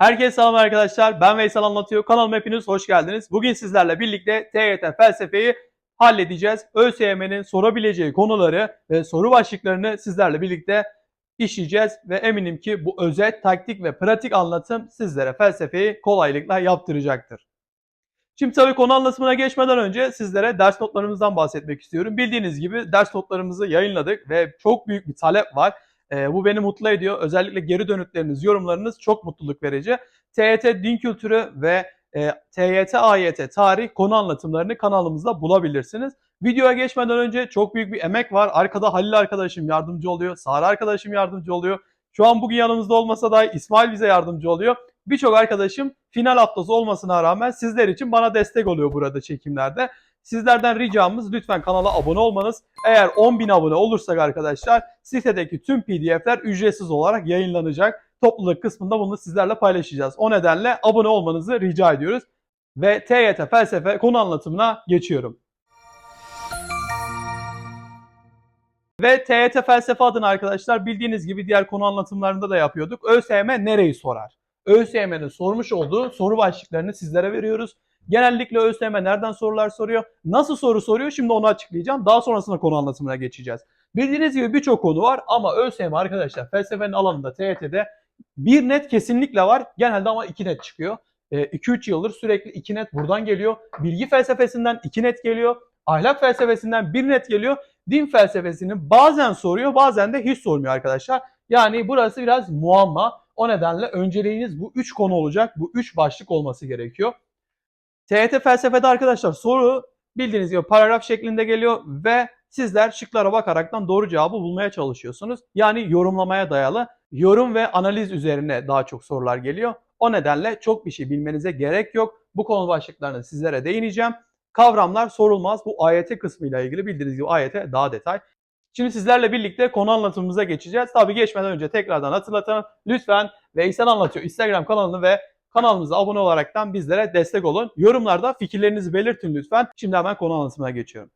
Herkese selam arkadaşlar. Ben Veysel Anlatıyor. Kanalıma hepiniz hoş geldiniz. Bugün sizlerle birlikte TYT felsefeyi halledeceğiz. ÖSYM'nin sorabileceği konuları ve soru başlıklarını sizlerle birlikte işleyeceğiz ve eminim ki bu özet, taktik ve pratik anlatım sizlere felsefeyi kolaylıkla yaptıracaktır. Şimdi tabii konu anlatımına geçmeden önce sizlere ders notlarımızdan bahsetmek istiyorum. Bildiğiniz gibi ders notlarımızı yayınladık ve çok büyük bir talep var. Ee, bu beni mutlu ediyor. Özellikle geri dönütleriniz, yorumlarınız çok mutluluk verici. TYT din kültürü ve e, TYT AYT tarih konu anlatımlarını kanalımızda bulabilirsiniz. Videoya geçmeden önce çok büyük bir emek var. Arkada Halil arkadaşım yardımcı oluyor. Sara arkadaşım yardımcı oluyor. Şu an bugün yanımızda olmasa da İsmail bize yardımcı oluyor. Birçok arkadaşım final haftası olmasına rağmen sizler için bana destek oluyor burada çekimlerde. Sizlerden ricamız lütfen kanala abone olmanız. Eğer 10.000 abone olursak arkadaşlar sitedeki tüm pdf'ler ücretsiz olarak yayınlanacak. Topluluk kısmında bunu sizlerle paylaşacağız. O nedenle abone olmanızı rica ediyoruz. Ve TYT felsefe konu anlatımına geçiyorum. Ve TYT felsefe adına arkadaşlar bildiğiniz gibi diğer konu anlatımlarında da yapıyorduk. ÖSYM nereyi sorar? ÖSYM'nin sormuş olduğu soru başlıklarını sizlere veriyoruz. Genellikle ÖSYM nereden sorular soruyor? Nasıl soru soruyor? Şimdi onu açıklayacağım. Daha sonrasında konu anlatımına geçeceğiz. Bildiğiniz gibi birçok konu var ama ÖSYM arkadaşlar felsefenin alanında TYT'de bir net kesinlikle var. Genelde ama iki net çıkıyor. 2-3 yıldır sürekli iki net buradan geliyor. Bilgi felsefesinden iki net geliyor. Ahlak felsefesinden bir net geliyor. Din felsefesini bazen soruyor bazen de hiç sormuyor arkadaşlar. Yani burası biraz muamma. O nedenle önceliğiniz bu üç konu olacak. Bu üç başlık olması gerekiyor. TYT felsefede arkadaşlar soru bildiğiniz gibi paragraf şeklinde geliyor ve sizler şıklara bakaraktan doğru cevabı bulmaya çalışıyorsunuz. Yani yorumlamaya dayalı yorum ve analiz üzerine daha çok sorular geliyor. O nedenle çok bir şey bilmenize gerek yok. Bu konu başlıklarını sizlere değineceğim. Kavramlar sorulmaz. Bu AYT kısmıyla ilgili bildiğiniz gibi AYT daha detay. Şimdi sizlerle birlikte konu anlatımımıza geçeceğiz. Tabii geçmeden önce tekrardan hatırlatalım. Lütfen Veysel Anlatıyor Instagram kanalını ve kanalımıza abone olaraktan bizlere destek olun. Yorumlarda fikirlerinizi belirtin lütfen. Şimdi hemen konu anlatımına geçiyorum.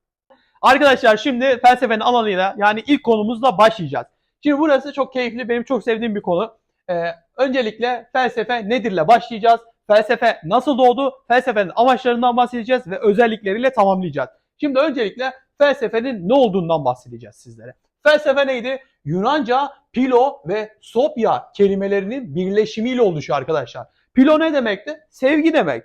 Arkadaşlar şimdi felsefenin alanıyla yani ilk konumuzla başlayacağız. Şimdi burası çok keyifli, benim çok sevdiğim bir konu. Ee, öncelikle felsefe nedirle başlayacağız. Felsefe nasıl doğdu? Felsefenin amaçlarından bahsedeceğiz ve özellikleriyle tamamlayacağız. Şimdi öncelikle felsefenin ne olduğundan bahsedeceğiz sizlere. Felsefe neydi? Yunanca pilo ve sopya kelimelerinin birleşimiyle oluşuyor arkadaşlar. Pilo ne demekti? Sevgi demek.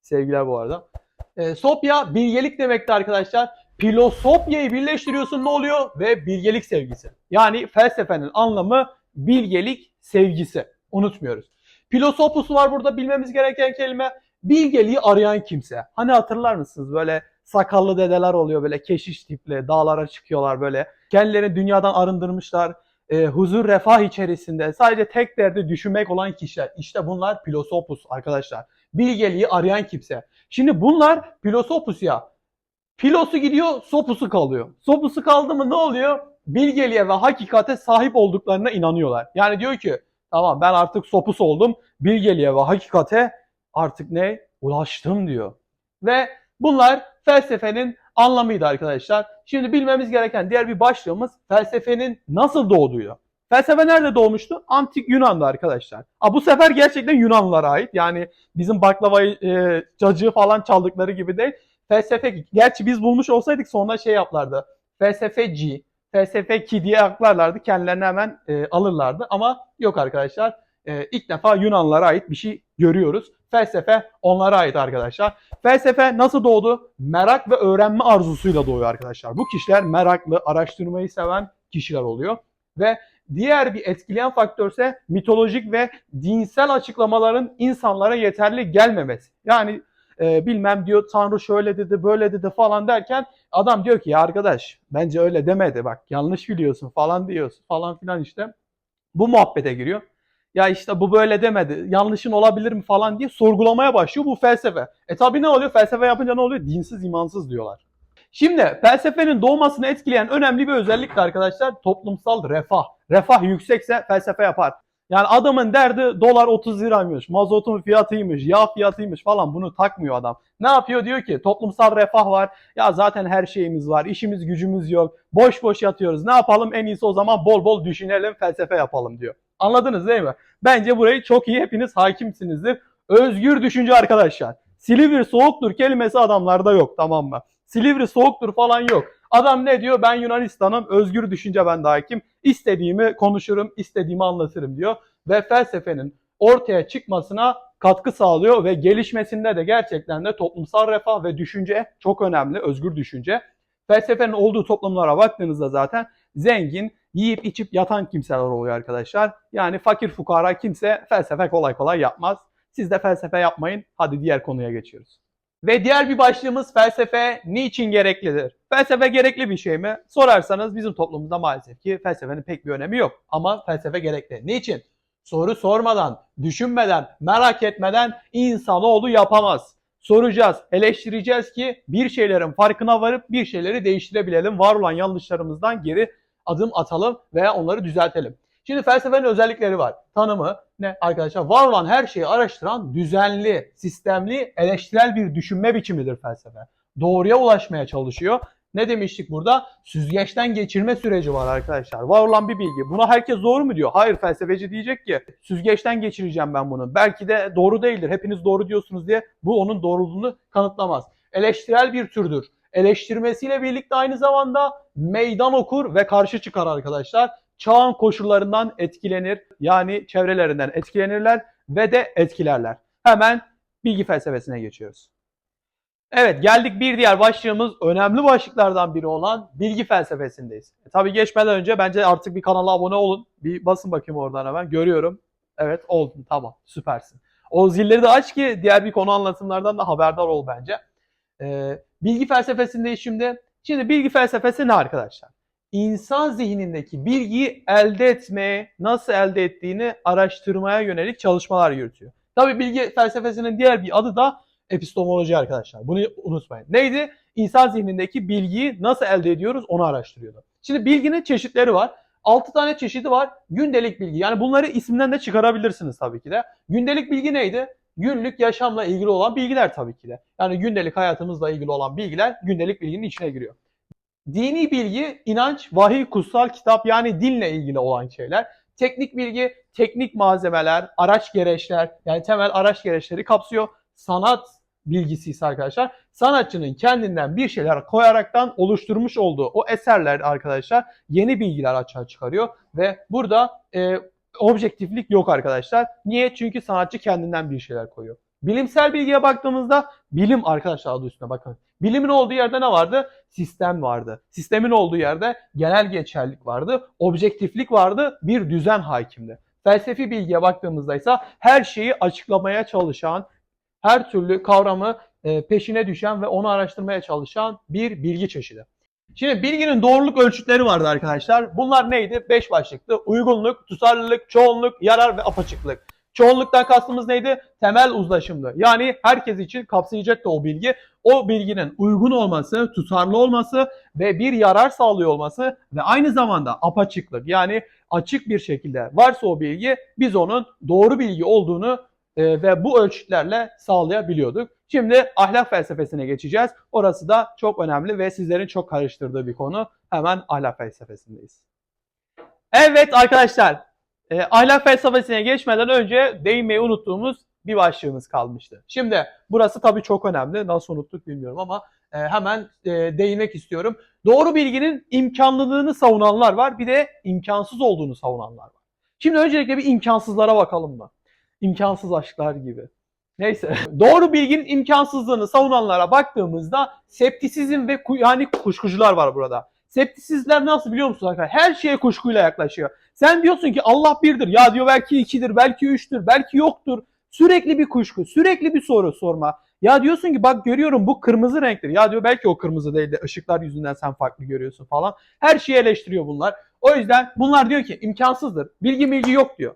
Sevgiler bu arada. E, sopya bilgelik demekti arkadaşlar. Pilosopyayı birleştiriyorsun ne oluyor? Ve bilgelik sevgisi. Yani felsefenin anlamı bilgelik sevgisi. Unutmuyoruz. Pilosopus var burada bilmemiz gereken kelime. Bilgeliği arayan kimse. Hani hatırlar mısınız böyle sakallı dedeler oluyor böyle keşiş tipli dağlara çıkıyorlar böyle. Kendilerini dünyadan arındırmışlar. E, huzur refah içerisinde sadece tek derdi düşünmek olan kişiler. İşte bunlar pilosopus arkadaşlar. Bilgeliği arayan kimse. Şimdi bunlar pilosopus ya. Pilosu gidiyor, sopusu kalıyor. Sopusu kaldı mı ne oluyor? Bilgeliğe ve hakikate sahip olduklarına inanıyorlar. Yani diyor ki tamam ben artık sopus oldum. Bilgeliğe ve hakikate artık ne? Ulaştım diyor. Ve bunlar felsefenin anlamıydı arkadaşlar. Şimdi bilmemiz gereken diğer bir başlığımız felsefenin nasıl doğduğu. Felsefe nerede doğmuştu? Antik Yunan'da arkadaşlar. Aa, bu sefer gerçekten Yunanlılara ait. Yani bizim baklavayı, e, cacığı falan çaldıkları gibi değil. Felsefe, gerçi biz bulmuş olsaydık sonra şey yaplardı. Felsefeci, felsefeki diye aklarlardı. Kendilerini hemen e, alırlardı. Ama yok arkadaşlar. E, ilk defa Yunanlılara ait bir şey görüyoruz. Felsefe onlara ait arkadaşlar. Felsefe nasıl doğdu? Merak ve öğrenme arzusuyla doğuyor arkadaşlar. Bu kişiler meraklı, araştırmayı seven kişiler oluyor. Ve diğer bir etkileyen faktörse mitolojik ve dinsel açıklamaların insanlara yeterli gelmemesi. Yani e, bilmem diyor Tanrı şöyle dedi, böyle dedi falan derken adam diyor ki ya arkadaş bence öyle demedi bak yanlış biliyorsun falan diyorsun falan filan işte. Bu muhabbete giriyor. Ya işte bu böyle demedi. Yanlışın olabilir mi falan diye sorgulamaya başlıyor bu felsefe. E tabi ne oluyor? Felsefe yapınca ne oluyor? Dinsiz, imansız diyorlar. Şimdi felsefenin doğmasını etkileyen önemli bir özellik de arkadaşlar toplumsal refah. Refah yüksekse felsefe yapar. Yani adamın derdi dolar 30 liraymış, mazotun fiyatıymış, yağ fiyatıymış falan bunu takmıyor adam. Ne yapıyor? Diyor ki toplumsal refah var. Ya zaten her şeyimiz var, işimiz gücümüz yok. Boş boş yatıyoruz. Ne yapalım? En iyisi o zaman bol bol düşünelim, felsefe yapalım diyor. Anladınız değil mi? Bence burayı çok iyi hepiniz hakimsinizdir. Özgür düşünce arkadaşlar. Silivri soğuktur kelimesi adamlarda yok tamam mı? Silivri soğuktur falan yok. Adam ne diyor? Ben Yunanistan'ım, özgür düşünce ben de hakim. İstediğimi konuşurum, istediğimi anlatırım diyor. Ve felsefenin ortaya çıkmasına katkı sağlıyor ve gelişmesinde de gerçekten de toplumsal refah ve düşünce çok önemli, özgür düşünce. Felsefenin olduğu toplumlara baktığınızda zaten zengin, yiyip içip yatan kimseler oluyor arkadaşlar. Yani fakir fukara kimse felsefe kolay kolay yapmaz. Siz de felsefe yapmayın. Hadi diğer konuya geçiyoruz. Ve diğer bir başlığımız felsefe niçin gereklidir? Felsefe gerekli bir şey mi? Sorarsanız bizim toplumumuzda maalesef ki felsefenin pek bir önemi yok. Ama felsefe gerekli. Niçin? Soru sormadan, düşünmeden, merak etmeden insanoğlu yapamaz. Soracağız, eleştireceğiz ki bir şeylerin farkına varıp bir şeyleri değiştirebilelim. Var olan yanlışlarımızdan geri adım atalım veya onları düzeltelim. Şimdi felsefenin özellikleri var. Tanımı ne arkadaşlar? Var olan her şeyi araştıran düzenli, sistemli, eleştirel bir düşünme biçimidir felsefe. Doğruya ulaşmaya çalışıyor. Ne demiştik burada? Süzgeçten geçirme süreci var arkadaşlar. Var olan bir bilgi. Buna herkes doğru mu diyor? Hayır felsefeci diyecek ki süzgeçten geçireceğim ben bunu. Belki de doğru değildir. Hepiniz doğru diyorsunuz diye bu onun doğruluğunu kanıtlamaz. Eleştirel bir türdür. Eleştirmesiyle birlikte aynı zamanda meydan okur ve karşı çıkar arkadaşlar. Çağın koşullarından etkilenir. Yani çevrelerinden etkilenirler ve de etkilerler. Hemen bilgi felsefesine geçiyoruz. Evet geldik bir diğer başlığımız önemli başlıklardan biri olan bilgi felsefesindeyiz. E, tabii geçmeden önce bence artık bir kanala abone olun. Bir basın bakayım oradan hemen. Görüyorum. Evet oldun tamam süpersin. O zilleri de aç ki diğer bir konu anlatımlardan da haberdar ol bence. Ee, bilgi felsefesindeyiz şimdi. Şimdi bilgi felsefesi ne arkadaşlar? İnsan zihnindeki bilgiyi elde etmeye, nasıl elde ettiğini araştırmaya yönelik çalışmalar yürütüyor. Tabii bilgi felsefesinin diğer bir adı da epistemoloji arkadaşlar. Bunu unutmayın. Neydi? İnsan zihnindeki bilgiyi nasıl elde ediyoruz onu araştırıyordu. Şimdi bilginin çeşitleri var. 6 tane çeşidi var. Gündelik bilgi. Yani bunları isminden de çıkarabilirsiniz tabii ki de. Gündelik bilgi neydi? Günlük yaşamla ilgili olan bilgiler tabii ki de. Yani gündelik hayatımızla ilgili olan bilgiler gündelik bilginin içine giriyor. Dini bilgi, inanç, vahiy, kutsal kitap yani dinle ilgili olan şeyler. Teknik bilgi, teknik malzemeler, araç gereçler yani temel araç gereçleri kapsıyor. Sanat bilgisi ise arkadaşlar sanatçının kendinden bir şeyler koyaraktan oluşturmuş olduğu o eserler arkadaşlar yeni bilgiler açığa çıkarıyor ve burada e, objektiflik yok arkadaşlar. Niye? Çünkü sanatçı kendinden bir şeyler koyuyor. Bilimsel bilgiye baktığımızda bilim arkadaşlar adı üstüne bakın. Bilimin olduğu yerde ne vardı? Sistem vardı. Sistemin olduğu yerde genel geçerlik vardı. Objektiflik vardı. Bir düzen hakimdi. Felsefi bilgiye baktığımızda ise her şeyi açıklamaya çalışan, her türlü kavramı e, peşine düşen ve onu araştırmaya çalışan bir bilgi çeşidi. Şimdi bilginin doğruluk ölçütleri vardı arkadaşlar. Bunlar neydi? 5 başlıktı. Uygunluk, tutarlılık, çoğunluk, yarar ve apaçıklık. Çoğunluktan kastımız neydi? Temel uzlaşımdı. Yani herkes için kapsayacaktı o bilgi. O bilginin uygun olması, tutarlı olması ve bir yarar sağlıyor olması ve aynı zamanda apaçıklık yani açık bir şekilde varsa o bilgi biz onun doğru bilgi olduğunu e, ve bu ölçütlerle sağlayabiliyorduk. Şimdi ahlak felsefesine geçeceğiz. Orası da çok önemli ve sizlerin çok karıştırdığı bir konu. Hemen ahlak felsefesindeyiz. Evet arkadaşlar, e, ahlak felsefesine geçmeden önce değinmeyi unuttuğumuz bir başlığımız kalmıştı. Şimdi burası tabii çok önemli. Nasıl unuttuk bilmiyorum ama e, hemen e, değinmek istiyorum. Doğru bilginin imkanlılığını savunanlar var, bir de imkansız olduğunu savunanlar var. Şimdi öncelikle bir imkansızlara bakalım mı? İmkansız aşklar gibi. Neyse. Doğru bilginin imkansızlığını savunanlara baktığımızda septisizm ve yani kuşkucular var burada. Septisizler nasıl biliyor musunuz arkadaşlar? Her şeye kuşkuyla yaklaşıyor. Sen diyorsun ki Allah birdir. Ya diyor belki ikidir, belki üçtür, belki yoktur. Sürekli bir kuşku, sürekli bir soru sorma. Ya diyorsun ki bak görüyorum bu kırmızı renktir. Ya diyor belki o kırmızı değil de ışıklar yüzünden sen farklı görüyorsun falan. Her şeyi eleştiriyor bunlar. O yüzden bunlar diyor ki imkansızdır. Bilgi bilgi yok diyor.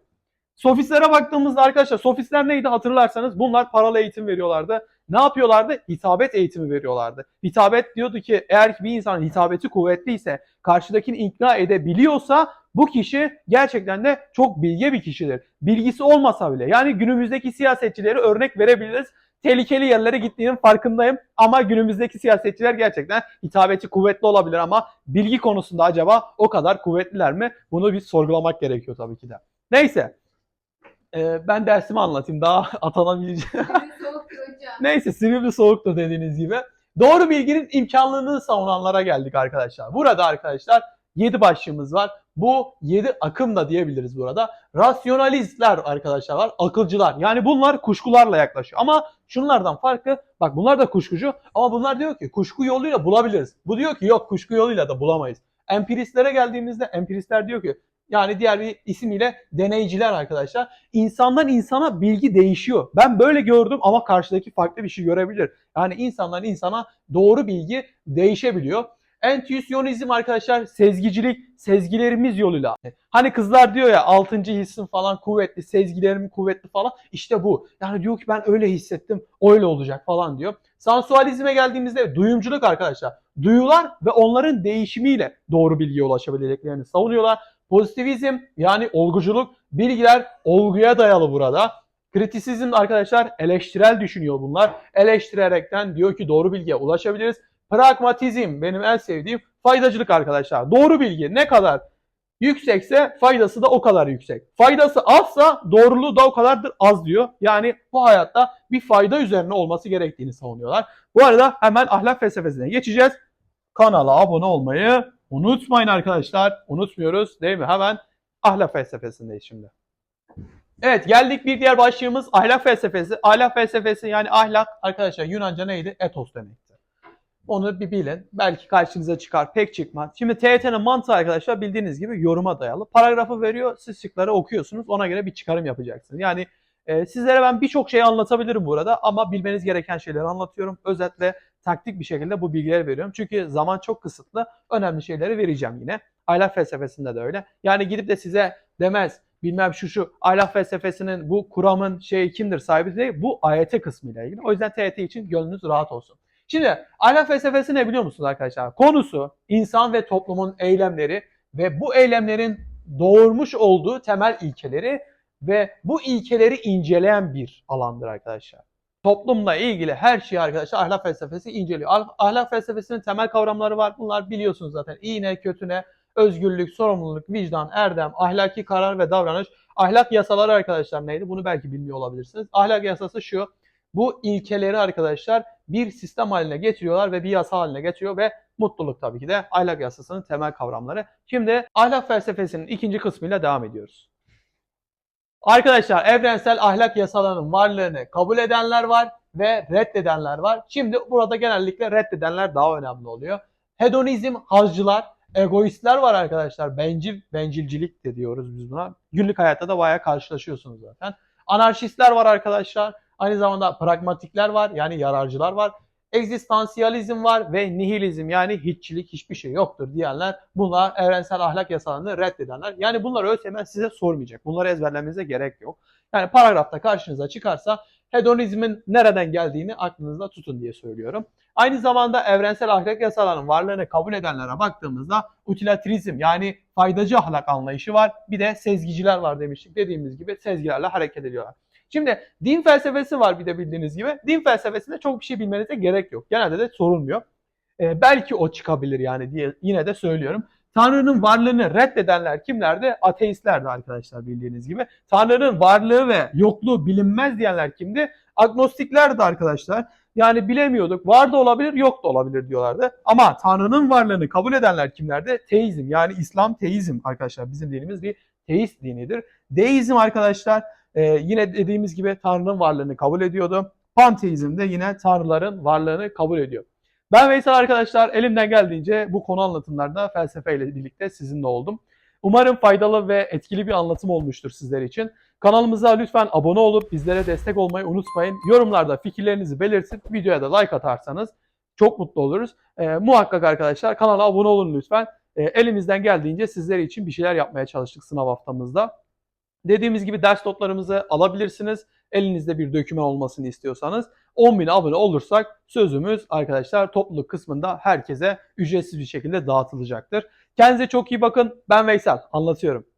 Sofistlere baktığımızda arkadaşlar sofistler neydi hatırlarsanız bunlar paralı eğitim veriyorlardı. Ne yapıyorlardı? Hitabet eğitimi veriyorlardı. Hitabet diyordu ki eğer bir insanın hitabeti kuvvetliyse, karşıdakini ikna edebiliyorsa bu kişi gerçekten de çok bilge bir kişidir. Bilgisi olmasa bile yani günümüzdeki siyasetçileri örnek verebiliriz. Tehlikeli yerlere gittiğinin farkındayım ama günümüzdeki siyasetçiler gerçekten hitabeti kuvvetli olabilir ama bilgi konusunda acaba o kadar kuvvetliler mi? Bunu bir sorgulamak gerekiyor tabii ki de. Neyse. Ee, ben dersimi anlatayım. Daha atanabileceğim. Neyse Silivri soğuktu dediğiniz gibi. Doğru bilginin imkanlılığını savunanlara geldik arkadaşlar. Burada arkadaşlar 7 başlığımız var. Bu 7 akım da diyebiliriz burada. Rasyonalistler arkadaşlar var. Akılcılar. Yani bunlar kuşkularla yaklaşıyor. Ama şunlardan farkı bak bunlar da kuşkucu ama bunlar diyor ki kuşku yoluyla bulabiliriz. Bu diyor ki yok kuşku yoluyla da bulamayız. Empiristlere geldiğimizde empiristler diyor ki yani diğer bir ismiyle deneyciler arkadaşlar. İnsandan insana bilgi değişiyor. Ben böyle gördüm ama karşıdaki farklı bir şey görebilir. Yani insandan insana doğru bilgi değişebiliyor. Entüisyonizm arkadaşlar sezgicilik, sezgilerimiz yoluyla. Hani kızlar diyor ya 6. hissim falan kuvvetli, sezgilerim kuvvetli falan. İşte bu. Yani diyor ki ben öyle hissettim, öyle olacak falan diyor. Sansualizme geldiğimizde duyumculuk arkadaşlar. Duyular ve onların değişimiyle doğru bilgiye ulaşabileceklerini savunuyorlar. Pozitivizm yani olguculuk, bilgiler olguya dayalı burada. Kritisizm arkadaşlar eleştirel düşünüyor bunlar. Eleştirerekten diyor ki doğru bilgiye ulaşabiliriz. Pragmatizm benim en sevdiğim faydacılık arkadaşlar. Doğru bilgi ne kadar yüksekse faydası da o kadar yüksek. Faydası azsa doğruluğu da o kadardır az diyor. Yani bu hayatta bir fayda üzerine olması gerektiğini savunuyorlar. Bu arada hemen ahlak felsefesine geçeceğiz. Kanala abone olmayı unutmayın arkadaşlar. Unutmuyoruz değil mi? Hemen ahlak felsefesindeyiz şimdi. Evet geldik bir diğer başlığımız ahlak felsefesi. Ahlak felsefesi yani ahlak arkadaşlar Yunanca neydi? Etos demekti. Onu bir bilin. Belki karşınıza çıkar. Pek çıkmaz. Şimdi TYT'nin mantığı arkadaşlar bildiğiniz gibi yoruma dayalı. Paragrafı veriyor. Siz şıkları okuyorsunuz. Ona göre bir çıkarım yapacaksınız. Yani e, sizlere ben birçok şey anlatabilirim burada ama bilmeniz gereken şeyleri anlatıyorum. Özetle taktik bir şekilde bu bilgileri veriyorum. Çünkü zaman çok kısıtlı. Önemli şeyleri vereceğim yine. Ahlak felsefesinde de öyle. Yani gidip de size demez bilmem şu şu ahlak felsefesinin bu kuramın şeyi kimdir sahibi değil. Bu AYT kısmıyla ilgili. O yüzden TYT için gönlünüz rahat olsun. Şimdi ahlak felsefesi ne biliyor musunuz arkadaşlar? Konusu insan ve toplumun eylemleri ve bu eylemlerin doğurmuş olduğu temel ilkeleri ve bu ilkeleri inceleyen bir alandır arkadaşlar. Toplumla ilgili her şeyi arkadaşlar ahlak felsefesi inceliyor. Ah- Ahlak felsefesinin temel kavramları var. Bunlar biliyorsunuz zaten. İyi ne, kötü ne, özgürlük, sorumluluk, vicdan, erdem, ahlaki karar ve davranış. Ahlak yasaları arkadaşlar neydi? Bunu belki bilmiyor olabilirsiniz. Ahlak yasası şu. Bu ilkeleri arkadaşlar bir sistem haline getiriyorlar ve bir yasa haline getiriyor ve mutluluk tabii ki de ahlak yasasının temel kavramları. Şimdi ahlak felsefesinin ikinci kısmıyla devam ediyoruz. Arkadaşlar evrensel ahlak yasalarının varlığını kabul edenler var ve reddedenler var. Şimdi burada genellikle reddedenler daha önemli oluyor. Hedonizm, hazcılar, egoistler var arkadaşlar. Bencil, bencilcilik de diyoruz biz buna. Günlük hayatta da bayağı karşılaşıyorsunuz zaten. Anarşistler var arkadaşlar. Aynı zamanda pragmatikler var yani yararcılar var. Egzistansiyalizm var ve nihilizm yani hiççilik hiçbir şey yoktur diyenler bunlar evrensel ahlak yasalarını reddedenler. Yani bunlar ÖSYM size sormayacak. Bunları ezberlemenize gerek yok. Yani paragrafta karşınıza çıkarsa hedonizmin nereden geldiğini aklınızda tutun diye söylüyorum. Aynı zamanda evrensel ahlak yasalarının varlığını kabul edenlere baktığımızda utilitarizm yani faydacı ahlak anlayışı var. Bir de sezgiciler var demiştik. Dediğimiz gibi sezgilerle hareket ediyorlar. Şimdi din felsefesi var bir de bildiğiniz gibi. Din felsefesinde çok bir şey bilmenize gerek yok. Genelde de sorulmuyor. Ee, belki o çıkabilir yani diye yine de söylüyorum. Tanrı'nın varlığını reddedenler kimlerdi? Ateistlerdi arkadaşlar bildiğiniz gibi. Tanrı'nın varlığı ve yokluğu bilinmez diyenler kimdi? Agnostiklerdi arkadaşlar. Yani bilemiyorduk. Var da olabilir, yok da olabilir diyorlardı. Ama Tanrı'nın varlığını kabul edenler kimlerdi? Teizm yani İslam teizm arkadaşlar. Bizim dinimiz bir teist dinidir. Deizm arkadaşlar ee, yine dediğimiz gibi Tanrı'nın varlığını kabul ediyordu. Panteizm de yine Tanrıların varlığını kabul ediyor. Ben Veysel arkadaşlar elimden geldiğince bu konu anlatımlarda felsefeyle birlikte sizinle oldum. Umarım faydalı ve etkili bir anlatım olmuştur sizler için. Kanalımıza lütfen abone olup bizlere destek olmayı unutmayın. Yorumlarda fikirlerinizi belirtip videoya da like atarsanız çok mutlu oluruz. Ee, muhakkak arkadaşlar kanala abone olun lütfen. Ee, elimizden geldiğince sizler için bir şeyler yapmaya çalıştık sınav haftamızda. Dediğimiz gibi ders notlarımızı alabilirsiniz. Elinizde bir doküman olmasını istiyorsanız 10.000 abone olursak sözümüz arkadaşlar topluluk kısmında herkese ücretsiz bir şekilde dağıtılacaktır. Kendinize çok iyi bakın. Ben Veysel. Anlatıyorum.